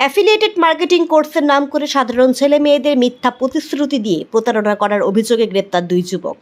Affiliated marketing কোর্সের নাম করে সাধারণ ছেলে মেয়েদের মিথ্যা প্রতিশ্রুতি দিয়ে প্রতারণা করার অভিযোগে গ্রেপ্তার দুই যুবক।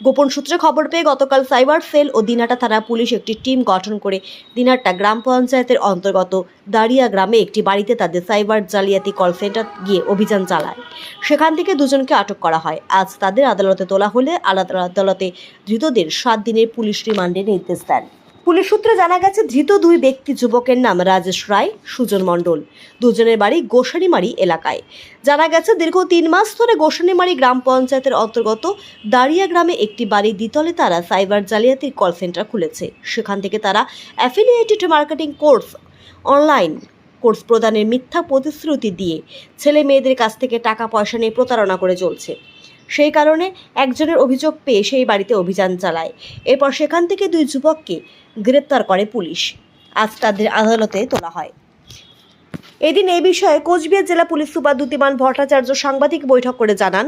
গোপন সূত্রে খবর পেয়ে গতকাল সাইবার সেল ও দিনাটা থানা পুলিশ একটি টিম গঠন করে দিনাটা গ্রাম পঞ্চায়েতের অন্তর্গত দাঁড়িয়া গ্রামে একটি বাড়িতে তাদের সাইবার জালিয়াতি কল সেন্টার গিয়ে অভিযান চালায়। সেখান থেকে দুজনকে আটক করা হয়। আজ তাদের আদালতে তোলা হলে আলাদা আদালতে ধৃতদের সাত দিনের পুলিশ রিমান্ডে নির্দেশ দেন। পুলিশ সূত্রে জানা গেছে, ধৃত দুই ব্যক্তি যুবকের নাম রাজেশ রায়, সুজন মণ্ডল। দুজনের বাড়ি গোসানিমারি এলাকায়। জানা গেছে, দীর্ঘ তিন মাস ধরে গোসানিমারি গ্রাম পঞ্চায়েতের অন্তর্গত দাঁড়িয়া গ্রামে একটি বাড়ি দ্বিতলে তারা সাইবার জালিয়াতির কল সেন্টার খুলেছে। সেখান থেকে তারা affiliated marketing course online course প্রদানের মিথ্যা প্রতিশ্রুতি দিয়ে ছেলে মেয়েদের কাছ থেকে টাকা পয়সা নিয়ে প্রতারণা করে চলছে। সেই কারণে একজনের অভিযোগ পেয়ে সেই বাড়িতে অভিযান চালায়। এরপর সেখান থেকে দুই যুবককে গ্রেপ্তার করে পুলিশ। আজ তাদের আদালতে তোলা হয়। এদিন এই বিষয়ে কোচবিহার জেলা পুলিশ সুপার দ্যুতিমান ভট্টাচার্য সাংবাদিক বৈঠক করে জানান,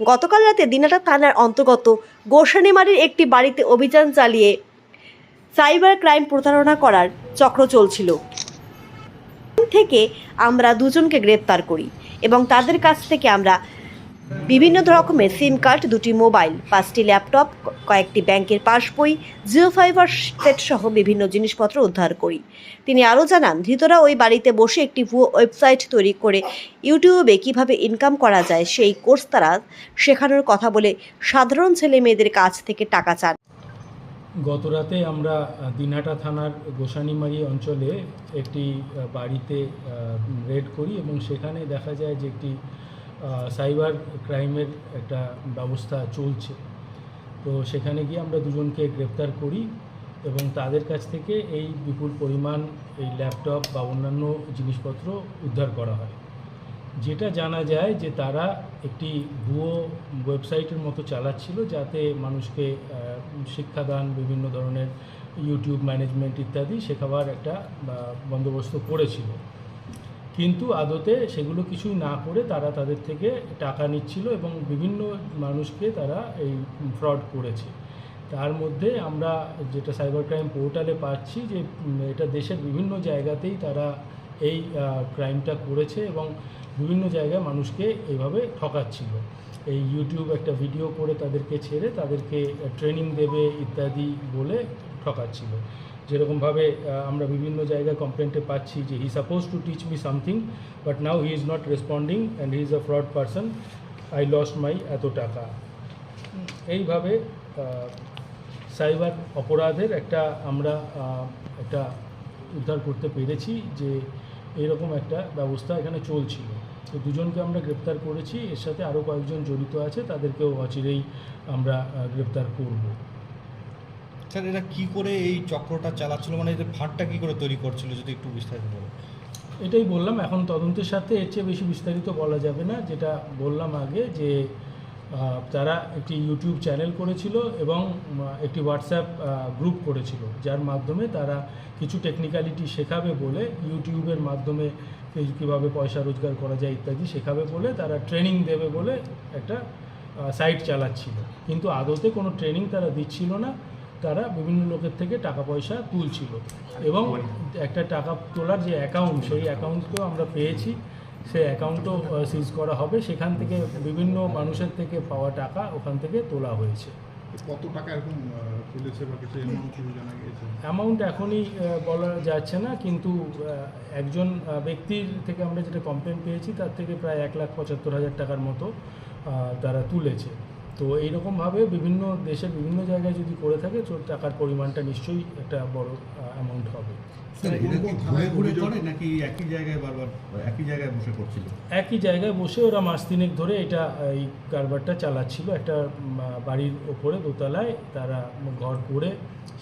গতকাল রাতে দিনাটা থানার অন্তর্গত গোসানিমারির একটি বাড়িতে অভিযান চালিয়ে সাইবার ক্রাইম প্রতারণা করার চক্র চলছিল। থেকে আমরা দুজনকে গ্রেপ্তার করি এবং তাদের কাছ থেকে আমরা বিভিন্ন রকমের সিম কার্ড দুটি মোবাইল পাঁচটি ল্যাপটপ কয়েকটি ব্যাংকের পাসবই জিও ফাইবার সেট সহ বিভিন্ন জিনিসপত্র উদ্ধার করি। তিনি আরও জানান ধৃতরা ওই বাড়িতে বসে একটি ভুয়ো ওয়েবসাইট তৈরি করে ইউটিউবে কীভাবে ইনকাম করা যায় সেই কোর্স তারা শেখানোর কথা বলে সাধারণ ছেলে মেয়েদের কাছ থেকে টাকা চান। গতরাতে আমরা আহ, দিনহাটা থানার গোসানিমারি অঞ্চলে একটি বাড়িতে রেড করি এবং সেখানে দেখা যায় যে একটি সাইবার ক্রাইমের একটা ব্যবস্থা চলছে। তো সেখানে গিয়ে আমরা দুজনকে গ্রেপ্তার করি এবং তাদের কাছ থেকে এই বিপুল পরিমাণ এই ল্যাপটপ বা অন্যান্য জিনিসপত্র উদ্ধার করা হয়। যেটা জানা যায় যে তারা একটি ভুয়ো ওয়েবসাইটের মতো চালাচ্ছিল যাতে মানুষকে শিক্ষাদান, বিভিন্ন ধরনের ইউটিউব ম্যানেজমেন্ট ইত্যাদি শেখাবার একটা বন্দোবস্ত করেছিল। কিন্তু আদতে সেগুলো কিছুই না করে তারা তাদের থেকে টাকা নিচ্ছিল এবং বিভিন্ন মানুষকে তারা এই ফ্রড করেছে। তার মধ্যে আমরা যেটা সাইবার ক্রাইম পোর্টালে পাচ্ছি যে এটা দেশের বিভিন্ন জায়গাতেই তারা এই ক্রাইমটা করেছে এবং বিভিন্ন জায়গায় মানুষকে এইভাবে ঠকাচ্ছিল। এই ইউটিউব একটা ভিডিও করে তাদেরকে ছেড়ে তাদেরকে ট্রেনিং দেবে ইত্যাদি বলে ঠকাচ্ছিল। যেরকমভাবে আমরা বিভিন্ন জায়গায় কমপ্লেন্টে পাচ্ছি যে he suppose to teach me something but now he is not responding and he is a fraud person I lost my এত টাকা। এইভাবে সাইবার অপরাধের একটা আমরা একটা উদ্ধার করতে পেরেছি যে এরকম একটা ব্যবস্থা এখানে চলছিল। তো দুজনকে আমরা গ্রেপ্তার করেছি এর সাথে আরও কয়েকজন জড়িত আছে তাদেরকেও অচিরেই আমরা গ্রেপ্তার করব। স্যার, এরা কি করে এই চক্রটা চালাচ্ছিল? মানে এদের ফাঁদটা কি করে তৈরি করছিল, যদি একটু বিস্তারিত বলেন? এটাই বললাম, এখন তদন্তের সাথে এর চেয়ে বেশি বিস্তারিত বলা যাবে না। যেটা বললাম আগে যে তারা একটি ইউটিউব চ্যানেল করেছিল এবং একটি হোয়াটসঅ্যাপ গ্রুপ করেছিল, যার মাধ্যমে তারা কিছু টেকনিক্যালিটি শেখাবে বলে ইউটিউবের মাধ্যমে কীভাবে পয়সা রোজগার করা যায় ইত্যাদি শেখাবে বলে, তারা ট্রেনিং দেবে বলে একটা সাইট চালাচ্ছিল। কিন্তু আদতে কোনো ট্রেনিং তারা দিচ্ছিল না। তারা বিভিন্ন লোকের থেকে টাকা পয়সা তুলছিল। এবং একটা টাকা তোলার যে অ্যাকাউন্ট সেই অ্যাকাউন্টকেও আমরা পেয়েছি। সেই অ্যাকাউন্টও সিজ করা হবে। সেখান থেকে বিভিন্ন মানুষের থেকে পাওয়া টাকা ওখান থেকে তোলা হয়েছে। কত টাকা এরকম তুলেছে বা কিছু জানা গিয়েছে? অ্যামাউন্ট এখনই বলা যাচ্ছে না। কিন্তু একজন ব্যক্তির থেকে আমরা যেটা কমপ্লেন পেয়েছি তার থেকে প্রায় এক লাখ পঁচাত্তর হাজার টাকার মতো তারা তুলেছে। তো এইরকমভাবে বিভিন্ন দেশের বিভিন্ন জায়গায় যদি করে থাকে তো টাকার পরিমাণটা নিশ্চয়ই একটা বড় অ্যামাউন্ট হবে। একই জায়গায় বারবার একই জায়গায় বসে করছিল একই জায়গায় বসে ওরা মাস তিনেক ধরে এটা এই কারবারটা চালাচ্ছিল। একটা বাড়ির ওপরে দোতলায় তারা ঘর করে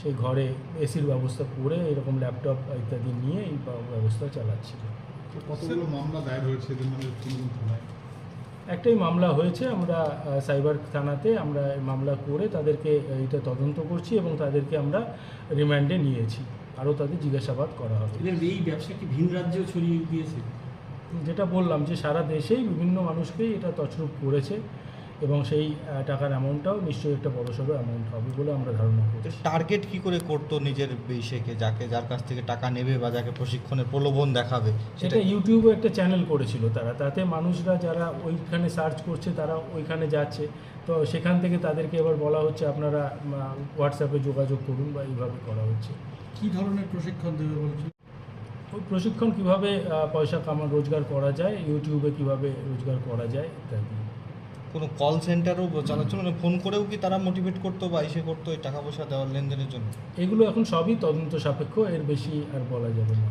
সেই ঘরে এসির ব্যবস্থা করে এরকম ল্যাপটপ ইত্যাদি নিয়ে এই ব্যবস্থা চালাচ্ছিল। তো কতগুলো মামলা দায়ের হয়েছে? একটাই মামলা হয়েছে আমরা সাইবার থানাতে আমরা মামলা করে তাদেরকে এটা তদন্ত করছি এবং তাদেরকে আমরা রিমান্ডে নিয়েছি। আরও তাদের জিজ্ঞাসাবাদ করা হবে। এই ব্যবসা কি ভিন রাজ্যেও ছড়িয়ে দিয়েছে? যেটা বললাম যে সারা দেশেই বিভিন্ন মানুষকেই এটা তছরূপ করেছে। এবং সেই টাকার অ্যামাউন্টটাও নিশ্চয়ই একটা বড়সড় অ্যামাউন্ট হবে বলে আমরা ধারণা করছি। টার্গেট কি করে করতো নিজের বিষয়কে যাকে যার কাছ থেকে টাকা নেবে বা যাকে প্রশিক্ষণের প্রলোভন দেখাবে সেটা? ইউটিউবে একটা চ্যানেল করেছিল তারা। তাতে মানুষরা যারা ওইখানে সার্চ করছে তারা ওইখানে যাচ্ছে। তো সেখান থেকে তাদেরকে এবার বলা হচ্ছে আপনারা হোয়াটসঅ্যাপে যোগাযোগ করুন বা এইভাবে করা হচ্ছে। কি ধরনের প্রশিক্ষণ দেবে বলছে ওই প্রশিক্ষণ কীভাবে পয়সা কামান রোজগার করা যায় ইউটিউবে কীভাবে রোজগার করা যায় ইত্যাদি। কোনো কল সেন্টারও চালাচ্ছিল মানে ফোন করেও কি তারা মোটিভেট করতো বা এসে করতো এই টাকা পয়সা দেওয়ার লেনদেনের জন্য? এগুলো এখন সবই তদন্ত সাপেক্ষ, এর বেশি আর বলা যাবে না।